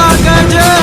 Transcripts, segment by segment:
सके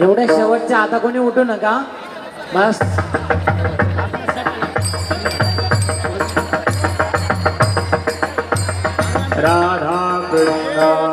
एवढ्या शेवटच्या आता कोणी उठू नका. बस. राधा कृष्णा.